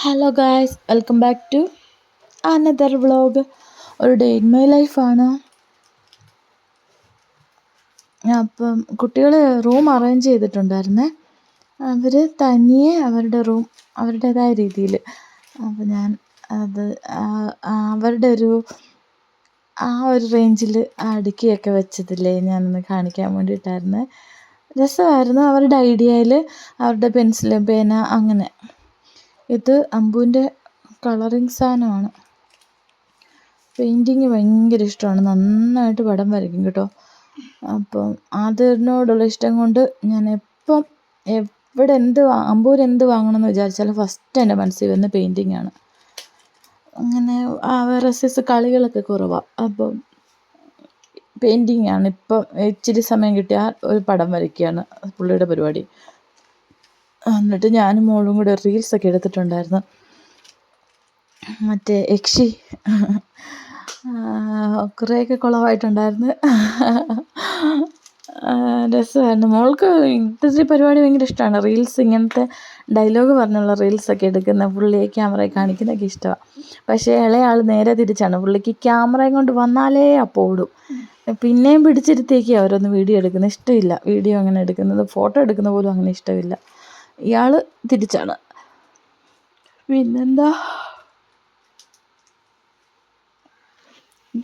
Hello guys welcome back to another vlog ഒരു day in my ലൈഫാണ് അപ്പം കുട്ടികൾ റൂം അറേഞ്ച് ചെയ്തിട്ടുണ്ടായിരുന്നേ. അവർ തനിയെ അവരുടെ റൂം അവരുടേതായ രീതിയിൽ അപ്പം ഞാൻ അത് അവരുടെ ഒരു ആ ഒരു റേഞ്ചിൽ അടുക്കിയൊക്കെ വെച്ചതില്ലേ ഞാനൊന്ന് കാണിക്കാൻ വേണ്ടിയിട്ടായിരുന്നു. രസമായിരുന്നു അവരുടെ ഐഡിയയിൽ അവരുടെ പെൻസിൽ പേന അങ്ങനെ. ഇത് അമ്പുവിന്റെ കളറിങ് സാധനമാണ്. പെയിന്റിങ് ഭയങ്കര ഇഷ്ടമാണ്. നന്നായിട്ട് പടം വരയ്ക്കും കേട്ടോ. അപ്പം അതിനോടുള്ള ഇഷ്ടം കൊണ്ട് ഞാൻ എപ്പം എവിടെ എന്ത് അമ്പൂർ എന്ത് വാങ്ങണമെന്ന് വിചാരിച്ചാലും ഫസ്റ്റ് എന്റെ മനസ്സിൽ വരുന്ന പെയിന്റിങ്ങാണ് അങ്ങനെ വേറെ സൈസ് കളികളൊക്കെ കുറവാണ് അപ്പം പെയിന്റിങ് ആണ്. ഇപ്പം ഇച്ചിരി സമയം കിട്ടിയാൽ ഒരു പടം വരയ്ക്കുകയാണ് പുള്ളിയുടെ പരിപാടി. എന്നിട്ട് ഞാനും മോളും കൂടെ റീൽസൊക്കെ എടുത്തിട്ടുണ്ടായിരുന്നു. മറ്റേ യക്ഷി. കുറേയൊക്കെ കുളമായിട്ടുണ്ടായിരുന്നു രസമായിരുന്നു. മോൾക്ക് ഇത്തിരി പരിപാടി ഭയങ്കര ഇഷ്ടമാണ്. റീൽസ് ഇങ്ങനത്തെ ഡയലോഗ് പറഞ്ഞുള്ള റീൽസൊക്കെ എടുക്കുന്ന പുള്ളിയെ ക്യാമറയെ കാണിക്കുന്നതൊക്കെ ഇഷ്ടമാണ് പക്ഷേ ഇളയാൾ നേരെ തിരിച്ചാണ്. പുള്ളിക്ക് ക്യാമറയും കൊണ്ട് വന്നാലേ അപ്പോൾ ഓടും പിന്നെയും പിടിച്ചിരുത്തേക്ക് അവരൊന്ന് വീഡിയോ എടുക്കുന്നത്. ഇഷ്ടമില്ല. വീഡിയോ അങ്ങനെ എടുക്കുന്നത്. ഫോട്ടോ എടുക്കുന്ന പോലും അങ്ങനെ ഇഷ്ടമില്ല. ഇയാൾ തിരിച്ചാണ്. പിന്നെന്താ?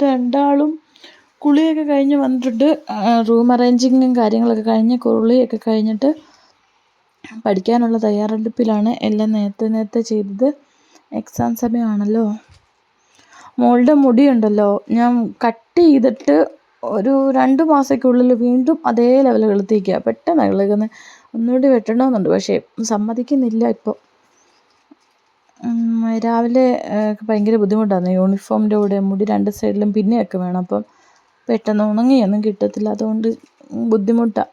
രണ്ടാളും കുളിയൊക്കെ കഴിഞ്ഞ് വന്നിട്ടുണ്ട്. റൂം അറേഞ്ചിങ്ങും കാര്യങ്ങളൊക്കെ കഴിഞ്ഞ് കുളിയൊക്കെ കഴിഞ്ഞിട്ട് പഠിക്കാനുള്ള തയ്യാറെടുപ്പിലാണ് എല്ലാം നേരത്തെ നേരത്തെ ചെയ്തത്. എക്സാം സമയമാണല്ലോ. മോളുടെ മുടിയുണ്ടല്ലോ. ഞാൻ കട്ട് ചെയ്തിട്ട് ഒരു രണ്ട് മാസമൊക്കെ വീണ്ടും അതേ ലെവൽ കിളുത്തിക്കുക പെട്ടെന്ന് കിളുക്കുന്നത് ഒന്നുകൂടി വെട്ടണമെന്നുണ്ട്. പക്ഷേ സമ്മതിക്കുന്നില്ല ഇപ്പോൾ രാവിലെ ഭയങ്കര ബുദ്ധിമുട്ടാണ് യൂണിഫോമിന്റെ കൂടെ മുടി രണ്ട് സൈഡിലും പിന്നെയൊക്കെ വേണം. അപ്പം പെട്ടെന്ന് ഉണങ്ങിയൊന്നും കിട്ടത്തില്ല. അതുകൊണ്ട് ബുദ്ധിമുട്ടാണ്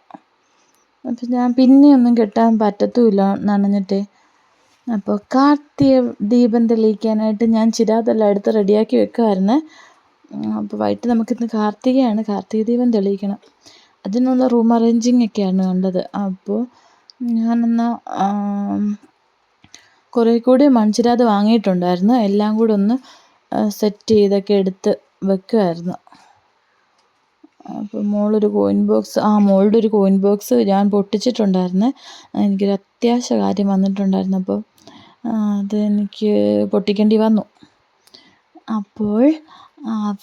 അപ്പം ഞാൻ പിന്നെയൊന്നും കെട്ടാൻ പറ്റത്തുമില്ല നനഞ്ഞിട്ട്. അപ്പോൾ കാർത്തിക ദീപം തെളിയിക്കാനായിട്ട് ഞാൻ ചിരാതെല്ലാം എടുത്ത് റെഡിയാക്കി വെക്കുമായിരുന്നു അപ്പോൾ വൈകിട്ട് നമുക്കിന്ന് കാർത്തികയാണ്. കാർത്തിക ദീപം തെളിയിക്കണം. അതിനുള്ള റൂം അറേഞ്ചിങ് ഒക്കെയാണ് കണ്ടത് അപ്പോൾ ഞാനെന്നാൽ കുറേ കൂടി മൺചിരാത് വാങ്ങിയിട്ടുണ്ടായിരുന്നു. എല്ലാം കൂടെ ഒന്ന് സെറ്റ് ചെയ്തൊക്കെ എടുത്ത് വെക്കുമായിരുന്നു അപ്പോൾ മോളൊരു കോയിൻ ബോക്സ് ആ മോളുടെ ഒരു കോയിൻ ബോക്സ് ഞാൻ പൊട്ടിച്ചിട്ടുണ്ടായിരുന്നു. എനിക്കൊരു അത്യാവശ്യ കാര്യം വന്നിട്ടുണ്ടായിരുന്നു. അപ്പോൾ അതെനിക്ക് പൊട്ടിക്കേണ്ടി വന്നു. അപ്പോൾ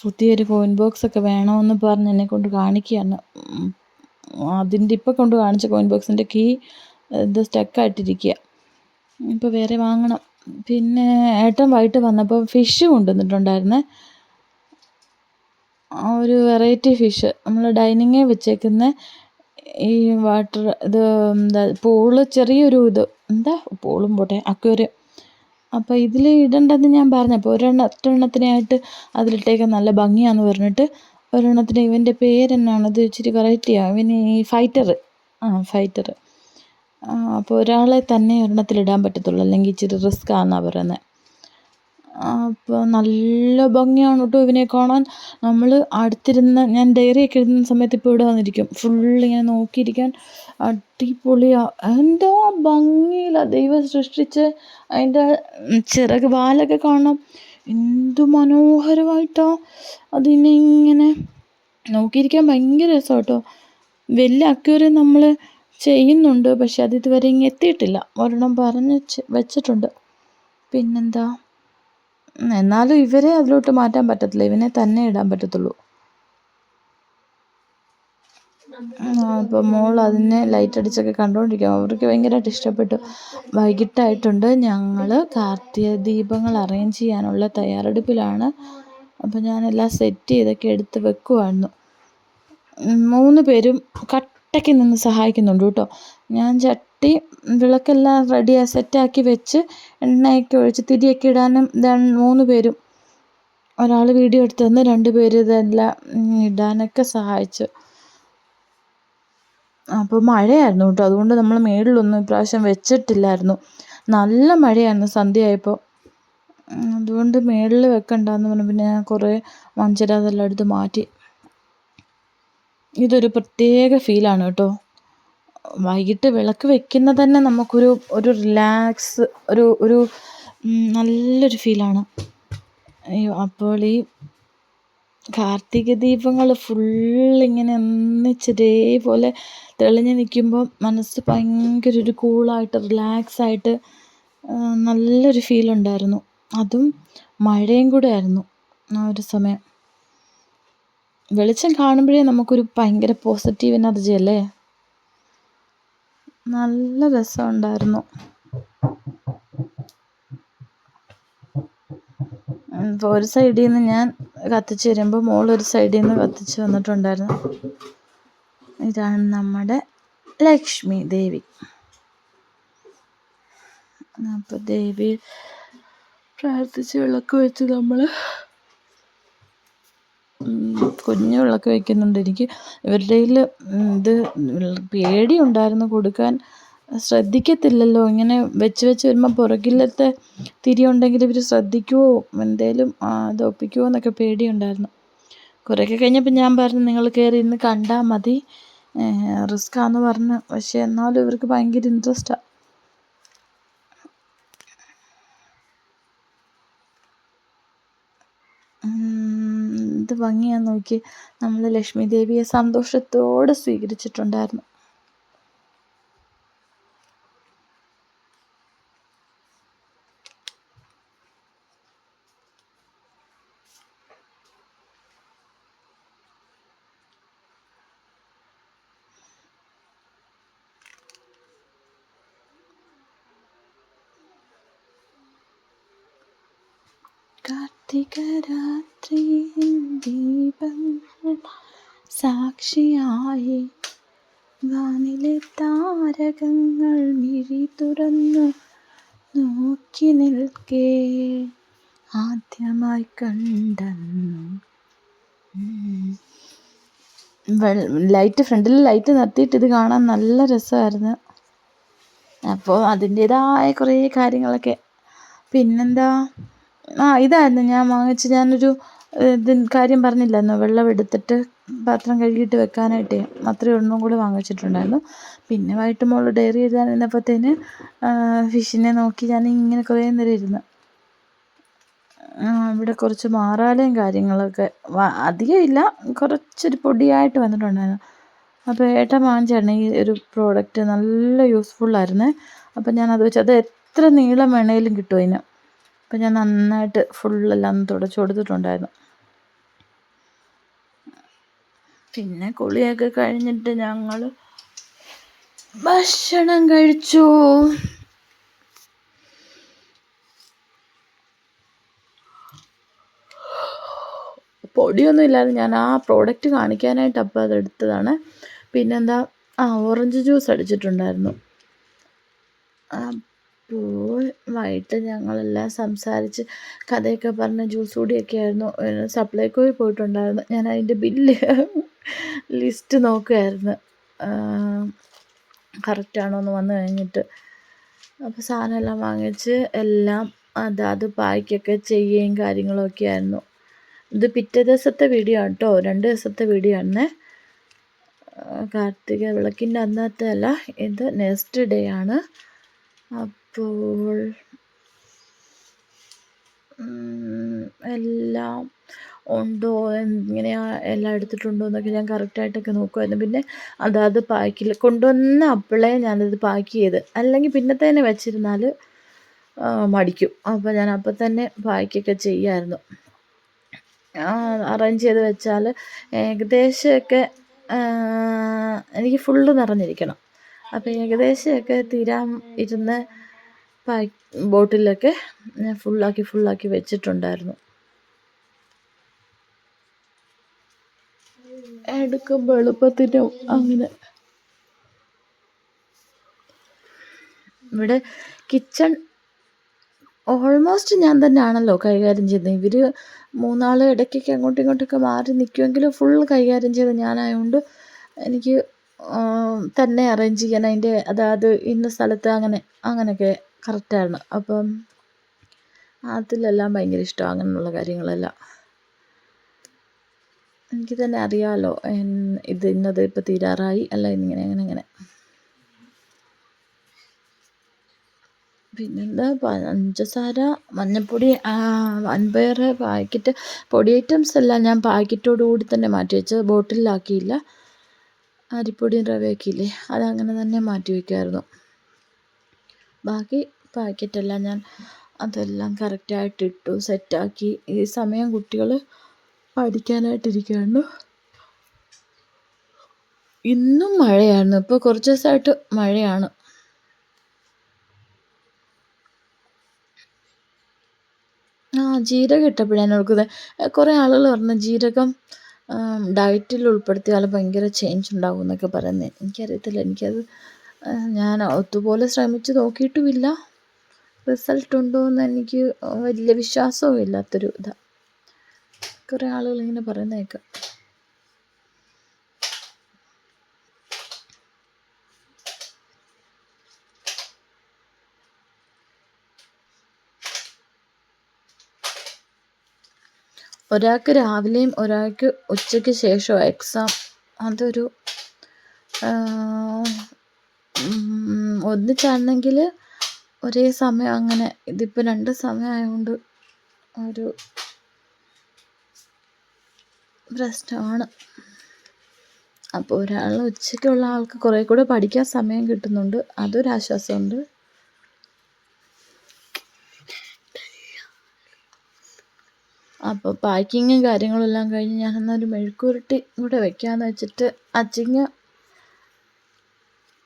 പുതിയൊരു കോയിൻ ബോക്സ് ഒക്കെ വേണമെന്ന് പറഞ്ഞ് എന്നെ കൊണ്ട് കാണിക്കുകയാണ്. അതിന്റെ ഇപ്പോൾ കൊണ്ട് കാണിച്ച കോയിൻ ബോക്സിന്റെ കീ ഇത് സ്റ്റക്കായിട്ടിരിക്കുക ഇപ്പോൾ വേറെ വാങ്ങണം. പിന്നെ ഏട്ടൻ വൈകിട്ട് വന്നപ്പോൾ ഫിഷ് കൊണ്ടുവന്നിട്ടുണ്ടായിരുന്നേ. ഒരു വെറൈറ്റി ഫിഷ് നമ്മൾ ഡൈനിങ്ങിൽ വെച്ചേക്കുന്ന. ഈ വാട്ടർ ഇത് എന്താ പൂൾ ചെറിയൊരു ഇത്. എന്താ? പൂളും പോട്ടെ അക്വേറിയം അപ്പോൾ ഇതിൽ ഇടേണ്ടത് ഞാൻ പറഞ്ഞു. അപ്പോൾ ഒരെണ്ണ ഒറ്റെണ്ണത്തിനായിട്ട് അതിലിട്ടേക്കാൻ നല്ല ഭംഗിയാണെന്ന് പറഞ്ഞിട്ട് ഒരെണ്ണത്തിന് ഇവന്റെ പേരെന്നാണ്? അത് ഇച്ചിരി വെറൈറ്റിയാണ് ഇവന് ഈ ഫൈറ്റർ ആ ഫൈറ്റർ അപ്പോൾ ഒരാളെ തന്നെ ഒരെണ്ണത്തിലിടാൻ പറ്റത്തുള്ളൂ. അല്ലെങ്കിൽ ഇച്ചിരി റിസ്ക്കാണെന്നാണ് പറയുന്നത് അപ്പോൾ നല്ല ഭംഗിയാണ് കേട്ടോ ഇവനെ കാണാൻ. നമ്മൾ അടുത്തിരുന്ന് ഞാൻ ഡയറിയൊക്കെ എഴുതുന്ന സമയത്ത് ഇപ്പോൾ ഇവിടെ വന്നിരിക്കും. ഫുള്ളിങ്ങനെ നോക്കിയിരിക്കാൻ അടിപൊളിയാണ് എന്തോ ഭംഗിയില്ല ദൈവം സൃഷ്ടിച്ച് അതിന്റെ ചിറക് വാലൊക്കെ കാണാം എന്തു മനോഹരമായിട്ടാണ് അതിനെ ഇങ്ങനെ നോക്കിയിരിക്കാൻ ഭയങ്കര രസമാണ് കേട്ടോ വലിയ അക്യൂറി നമ്മൾ ചെയ്യുന്നുണ്ട് പക്ഷെ അത് ഇതുവരെ ഇങ്ങെത്തിയിട്ടില്ല ഒരെണ്ണം പറഞ്ഞ് വെച്ചിട്ടുണ്ട്. പിന്നെന്താ? എന്നാലും ഇവരെ അതിലോട്ട് മാറ്റാൻ പറ്റത്തില്ല. ഇവനെ തന്നെ ഇടാൻ പറ്റത്തുള്ളൂ. അപ്പോൾ മോൾ അതിനെ ലൈറ്റ് അടിച്ചൊക്കെ കണ്ടോണ്ടിരിക്കും അവർക്ക് ഭയങ്കരമായിട്ട് ഇഷ്ടപ്പെട്ടു. വൈകിട്ടായിട്ടുണ്ട്. ഞങ്ങൾ കാർത്തിക ദീപങ്ങൾ അറേഞ്ച് ചെയ്യാനുള്ള തയ്യാറെടുപ്പിലാണ്. അപ്പോൾ എല്ലാം സെറ്റ് ചെയ്തൊക്കെ എടുത്ത് വെക്കുമായിരുന്നു മൂന്ന് പേരും കട്ടയ്ക്ക് നിന്ന് സഹായിക്കുന്നുണ്ട് കേട്ടോ. ഞാൻ ചട്ടി വിളക്കെല്ലാം റെഡിയാക്കി സെറ്റാക്കി വെച്ച് എണ്ണയൊക്കെ ഒഴിച്ച് തിരിയൊക്കെ ഇടാനും മൂന്ന് പേരും. ഒരാൾ വീഡിയോ എടുത്തു തന്ന് രണ്ട് പേര് ഇതെല്ലാം ഇടാനൊക്കെ സഹായിച്ചു. അപ്പോൾ മഴയായിരുന്നു കേട്ടോ അതുകൊണ്ട് നമ്മൾ മേളിലൊന്നും ഇപ്രാവശ്യം വെച്ചിട്ടില്ലായിരുന്നു. നല്ല മഴയായിരുന്നു സന്ധ്യയായപ്പോൾ അതുകൊണ്ട് മേളിൽ വെക്കണ്ടെന്ന് പറഞ്ഞു പിന്നെ ഞാൻ കുറേ മഞ്ചരാതെല്ലാം എടുത്ത് മാറ്റി. ഇതൊരു പ്രത്യേക ഫീലാണ് കേട്ടോ. വൈകിട്ട് വിളക്ക് വെക്കുന്നത് തന്നെ നമുക്കൊരു ഒരു റിലാക്സ് ഒരു ഒരു നല്ലൊരു ഫീലാണ് അപ്പോൾ ഈ കാർത്തിക ദീപങ്ങൾ ഫുള്ളിങ്ങനെ ഒന്നിച്ചിതേപോലെ തെളിഞ്ഞ് നിൽക്കുമ്പോൾ മനസ്സ് ഭയങ്കര ഒരു കൂളായിട്ട് റിലാക്സായിട്ട് നല്ലൊരു ഫീലുണ്ടായിരുന്നു അതും മഴയും കൂടെ ആയിരുന്നു ആ ഒരു സമയം. വെളിച്ചം കാണുമ്പോഴേ നമുക്കൊരു ഭയങ്കര പോസിറ്റീവ് എനർജി അല്ലേ? നല്ല രസമുണ്ടായിരുന്നു. ഒരു സൈഡിൽ നിന്ന് ഞാൻ കത്തിച്ച് വരുമ്പോൾ മോൾ ഒരു സൈഡിൽ നിന്ന് കത്തിച്ച് വന്നിട്ടുണ്ടായിരുന്നു. ഇതാണ് നമ്മുടെ ലക്ഷ്മി ദേവി. അപ്പോൾ ദേവി പ്രാർത്ഥിച്ച് വിളക്ക് വെച്ച് നമ്മൾ കുഞ്ഞു വയ്ക്കുന്നുണ്ട്. എനിക്ക് ഇവരുടെ കയ്യിൽ ഇത് പേടിയുണ്ടായിരുന്നു. കൊടുക്കാൻ ശ്രദ്ധിക്കത്തില്ലല്ലോ. ഇങ്ങനെ വെച്ച് വെച്ച് വരുമ്പോൾ പുറകിലത്തെ തിരി ഉണ്ടെങ്കിൽ ഇവർ ശ്രദ്ധിക്കുമോ എന്തേലും ഇത് ഒപ്പിക്കുമോ എന്നൊക്കെ പേടിയുണ്ടായിരുന്നു. കുറേയൊക്കെ കഴിഞ്ഞപ്പോൾ ഞാൻ പറഞ്ഞു നിങ്ങൾ കയറി ഇന്ന് കണ്ടാൽ മതി. റിസ്ക്കാന്ന് പറഞ്ഞു. പക്ഷേ എന്നാലും ഇവർക്ക് ഭയങ്കര ഇൻട്രസ്റ്റാണ് എന്ത് ഭംഗിയാന്ന് നോക്കി. നമ്മൾ ലക്ഷ്മി ദേവിയെ സന്തോഷത്തോടെ സ്വീകരിച്ചിട്ടുണ്ടായിരുന്നു. കാർത്തികരാത്രി ദീപങ്ങൾ സാക്ഷിയായി. വാനിലെ താരകങ്ങൾ മിഴി തുറന്നു നോക്കി നിൽക്കേ. ആദ്യമായി കണ്ടെന്നു. ലൈറ്റ് ഫ്രണ്ടിൽ ലൈറ്റ് നിർത്തിയിട്ട് ഇത് കാണാൻ നല്ല രസമായിരുന്നു. അപ്പോൾ അതിന്റേതായ കുറേ കാര്യങ്ങളൊക്കെ. പിന്നെന്താ? ആ ഇതായിരുന്നു. ഞാൻ വാങ്ങിച്ച ഞാനൊരു ഇത് കാര്യം പറഞ്ഞില്ലായിരുന്നോ? വെള്ളം എടുത്തിട്ട് പാത്രം കഴുകിയിട്ട് വെക്കാനായിട്ടേ അത്രയും ഒന്നും കൂടി വാങ്ങിച്ചിട്ടുണ്ടായിരുന്നു. പിന്നെ വൈകിട്ട് മോൾ ഡയറി എഴുതാൻ ഇരുന്നപ്പോഴത്തേന് ഫിഷിനെ നോക്കി ഞാൻ ഇങ്ങനെ കുറേ നേരം ഇരുന്ന് ഇവിടെ കുറച്ച് മാറാലയും കാര്യങ്ങളൊക്കെ അധികം ഇല്ല കുറച്ചൊരു പൊടിയായിട്ട് വന്നിട്ടുണ്ടായിരുന്നു. അപ്പോൾ ഏട്ട വാങ്ങിച്ചാണ് ഈ ഒരു പ്രോഡക്റ്റ് നല്ല യൂസ്ഫുള്ളായിരുന്നേ അപ്പോൾ ഞാനത് വെച്ച് അത് എത്ര നീളം വേണേലും കിട്ടും അതിന്. അപ്പം ഞാൻ നന്നായിട്ട് ഫുള്ളെല്ലാം തുടച്ചു കൊടുത്തിട്ടുണ്ടായിരുന്നു. പിന്നെ കുളിയൊക്കെ കഴിഞ്ഞിട്ട് ഞങ്ങൾ ഭക്ഷണം കഴിച്ചു. പൊടിയൊന്നും ഇല്ലാതെ ഞാൻ ആ പ്രോഡക്റ്റ് കാണിക്കാനായിട്ട് അപ്പോൾ അതെടുത്തതാണ് പിന്നെന്താ ആ ഓറഞ്ച് ജ്യൂസ് അടിച്ചിട്ടുണ്ടായിരുന്നു. വൈകിട്ട് ഞങ്ങളെല്ലാം സംസാരിച്ച് കഥയൊക്കെ പറഞ്ഞ് ജ്യൂസ് കൂടിയൊക്കെ ആയിരുന്നു. സപ്ലൈക്കോയിൽ പോയിട്ടുണ്ടായിരുന്നു. ഞാൻ അതിന്റെ ബില്ല് ലിസ്റ്റ് നോക്കുമായിരുന്നു കറക്റ്റാണോ എന്ന് വന്നു കഴിഞ്ഞിട്ട്. അപ്പോൾ സാധനമെല്ലാം വാങ്ങിച്ച് എല്ലാം അതാത് പായ്ക്കൊക്കെ ചെയ്യുകയും കാര്യങ്ങളൊക്കെ ആയിരുന്നു. ഇത് പിറ്റേ ദിവസത്തെ വീഡിയോ ആണ് കേട്ടോ. രണ്ട് ദിവസത്തെ വീഡിയോ ആണ്. കാർത്തിക വിളക്കിന്റെ അന്നത്തെ അല്ല ഇത് നെക്സ്റ്റ് ഡേ ആണ്. അപ്പോൾ എല്ലാം ഉണ്ടോ എങ്ങനെയാ എല്ലാം എടുത്തിട്ടുണ്ടോ എന്നൊക്കെ ഞാൻ കറക്റ്റായിട്ടൊക്കെ നോക്കുമായിരുന്നു പിന്നെ അതാത് പാക്കിൽ കൊണ്ടുവന്ന അപ്പോഴേ ഞാനത് പാക്ക് ചെയ്ത്. അല്ലെങ്കിൽ പിന്നത്തേനെ വെച്ചിരുന്നാൽ മടിക്കും. അപ്പോൾ ഞാൻ അപ്പം തന്നെ പാക്കൊക്കെ ചെയ്യായിരുന്നു. അറേഞ്ച് ചെയ്ത് വെച്ചാൽ ഏകദേശമൊക്കെ എനിക്ക് ഫുള്ള് നിറഞ്ഞിരിക്കണം. അപ്പോൾ ഏകദേശമൊക്കെ തീരാൻ ഇരുന്ന് പാക്ക് ബോട്ടിലൊക്കെ ഞാൻ ഫുള്ളാക്കി ഫുള്ളാക്കി വെച്ചിട്ടുണ്ടായിരുന്നു. എടുക്കുമ്പോൾ എളുപ്പത്തിനും അങ്ങനെ. ഇവിടെ കിച്ചൺ ഓൾമോസ്റ്റ് ഞാൻ തന്നെയാണല്ലോ കൈകാര്യം ചെയ്യുന്നത്. ഇവർ മൂന്നാൾ ഇടയ്ക്കൊക്കെ അങ്ങോട്ടും ഇങ്ങോട്ടൊക്കെ മാറി നിൽക്കുമെങ്കിലും ഫുൾ കൈകാര്യം ചെയ്ത് ഞാനായതുകൊണ്ട് എനിക്ക് തന്നെ അറേഞ്ച് ചെയ്യാൻ അതിന്റെ അതായത് ഇന്ന സ്ഥലത്ത് അങ്ങനെ അങ്ങനെയൊക്കെ കറക്റ്റാണ് അപ്പം അതിലെല്ലാം ഭയങ്കര ഇഷ്ടമാണ് അങ്ങനെയുള്ള കാര്യങ്ങളെല്ലാം. എനിക്ക് തന്നെ അറിയാമല്ലോ ഇത് ഇന്നത് ഇപ്പോൾ തീരാറായി അല്ല ഇങ്ങനെ അങ്ങനെ അങ്ങനെ. പിന്നെന്താ പഞ്ചസാര മഞ്ഞപ്പൊടി അൻപയർ പാക്കറ്റ് പൊടി ഐറ്റംസ് എല്ലാം ഞാൻ പാക്കറ്റോടു കൂടി തന്നെ മാറ്റി വെച്ചത് ബോട്ടിലാക്കിയില്ല. അരിപ്പൊടിയും റവയൊക്കെ ഇല്ലേ അതങ്ങനെ തന്നെ മാറ്റി വയ്ക്കുമായിരുന്നു ബാക്കി പാക്കറ്റെല്ലാം ഞാൻ അതെല്ലാം കറക്റ്റായിട്ട് ഇട്ടു സെറ്റാക്കി. ഈ സമയം കുട്ടികൾ പഠിക്കാനായിട്ടിരിക്കുകയാണ്. ഇന്നും മഴയായിരുന്നു. ഇപ്പോൾ കുറച്ച് ദിവസമായിട്ട് മഴയാണ്. ആ ജീരകം ഇട്ടപ്പോഴാണ് ഓർക്കുന്നത് കുറേ ആളുകൾ പറഞ്ഞു ജീരകം ഡയറ്റിൽ ഉൾപ്പെടുത്തിയാൽ ഭയങ്കര ചേഞ്ച് ഉണ്ടാകും എന്നൊക്കെ പറയുന്നത്. എനിക്കറിയത്തില്ല. എനിക്കത് ഞാൻ അതുപോലെ ശ്രമിച്ച് നോക്കിയിട്ടുമില്ല. റിസൾട്ട് ഉണ്ടോ എന്ന് എനിക്ക് വലിയ വിശ്വാസവും ഇല്ലാത്തൊരു ഇതാ. കുറേ ആളുകൾ ഇങ്ങനെ പറയുന്നത് ഒരാൾക്ക് രാവിലെയും ഒരാൾക്ക് ഉച്ചയ്ക്ക് ശേഷവും എക്സാം അതൊരു ഒന്നിച്ചാണെങ്കിൽ ഒരേ സമയം അങ്ങനെ ഇതിപ്പോൾ രണ്ട് സമയമായതുകൊണ്ട് ഒരു പ്രശ്നമാണ്. അപ്പോൾ ഒരാൾ ഉച്ചയ്ക്കുള്ള ആൾക്ക് കുറേ കൂടെ പഠിക്കാൻ സമയം കിട്ടുന്നുണ്ട്. അതൊരാശ്വാസമുണ്ട്. അപ്പോൾ പാക്കിങ്ങും കാര്യങ്ങളും എല്ലാം കഴിഞ്ഞ് ഞാനെന്നാൽ ഒരു മെഴുക്കുരുട്ടി കൂടെ വെക്കാമെന്ന് വെച്ചിട്ട് അച്ചിങ്ങ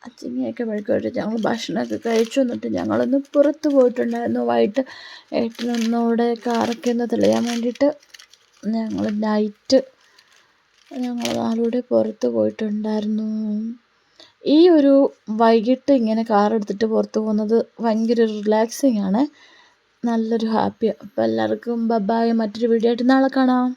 അച്ചിങ്ങയൊക്കെ മെഴുക്കുരുട്ടി ഞങ്ങൾ ഭക്ഷണമൊക്കെ കഴിച്ചു എന്നിട്ട് ഞങ്ങളൊന്ന് പുറത്ത് പോയിട്ടുണ്ടായിരുന്നു. വൈകിട്ട് ഏട്ടനൊന്നുകൂടെ കാറൊക്കെ ഒന്ന് തെളിയാൻ വേണ്ടിയിട്ട് ഞങ്ങൾ നൈറ്റ് ഞങ്ങൾ നാലുകൂടെ പുറത്ത് പോയിട്ടുണ്ടായിരുന്നു. ഈ ഒരു വൈകിട്ട് ഇങ്ങനെ കാർ എടുത്തിട്ട് പുറത്ത് പോകുന്നത് ഭയങ്കര റിലാക്സിങ് ആണ്. നല്ലൊരു ഹാപ്പിയാണ് അപ്പോൾ എല്ലാവർക്കും ബബായ് മറ്റൊരു വീഡിയോ ആയിട്ട് നാളെ കാണാം.